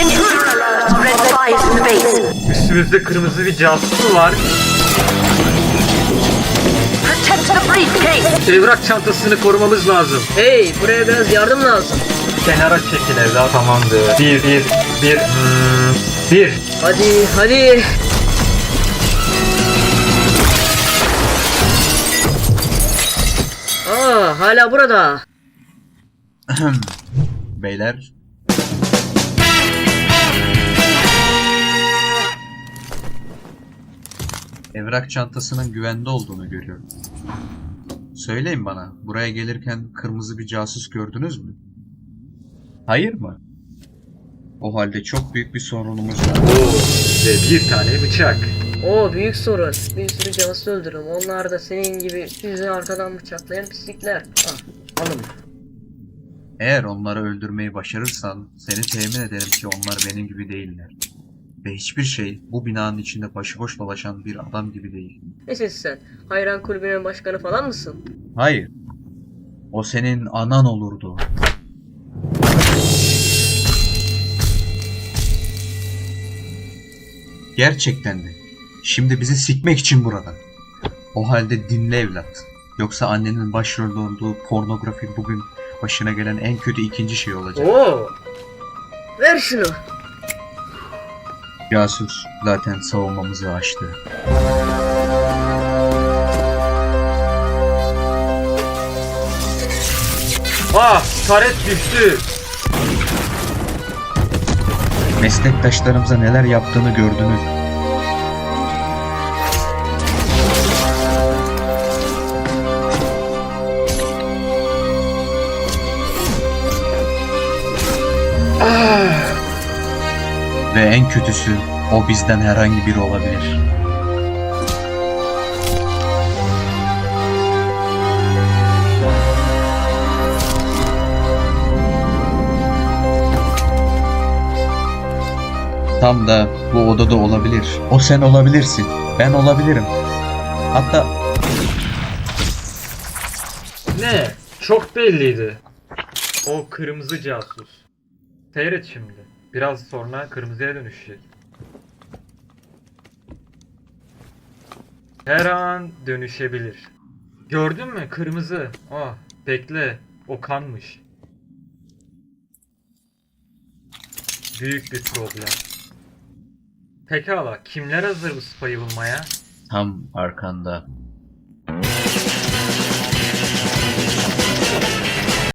Intruder alert! Red spies in the base. Üstümüzde kırmızı bir casus var. Protect the briefcase! Evrak çantasını korumamız lazım. Hey buraya biraz yardım lazım. Kenara çekil evlat. Tamamdır. Bir, bir, bir, hmm, bir. Hadi hadi. Aa hala burada. Beyler. Evrak çantasının güvende olduğunu görüyorum. Söyleyin bana, buraya gelirken kırmızı bir casus gördünüz mü? Hayır mı? O halde çok büyük bir sorunumuz var. Oo, ve bir tane bıçak. Oo büyük sorun. Bir sürü casus öldürdüm. Onlar da senin gibi sizi arkadan bıçaklayan pislikler. Ah alın. Eğer onları öldürmeyi başarırsan seni temin ederim ki onlar benim gibi değiller. Ve hiçbir şey bu binanın içinde başıboş dolaşan bir adam gibi değil. Neyse sen. Hayran kulübünün başkanı falan mısın? Hayır. O senin anan olurdu. Gerçekten de. Şimdi bizi sikmek için burada. O halde dinle evlat. Yoksa annenin başrolde olduğu pornografi bugün başına gelen en kötü ikinci şey olacak. Oo. Ver şunu. Casus zaten savunmamızı açtı. Ah, taret düştü. Meslektaşlarımıza neler yaptığını gördünüz. Ve en kötüsü o bizden herhangi biri olabilir. Tam da bu odada olabilir. O sen olabilirsin. Ben olabilirim. Hatta Ne? Çok belliydi. O kırmızı casus. Seyret şimdi. Biraz sonra kırmızıya dönüşecek. Her an dönüşebilir. Gördün mü? Kırmızı. Oh, bekle. O kanmış. Büyük bir problem. Pekala, kimler hazır bu spayı bulmaya? Tam arkanda.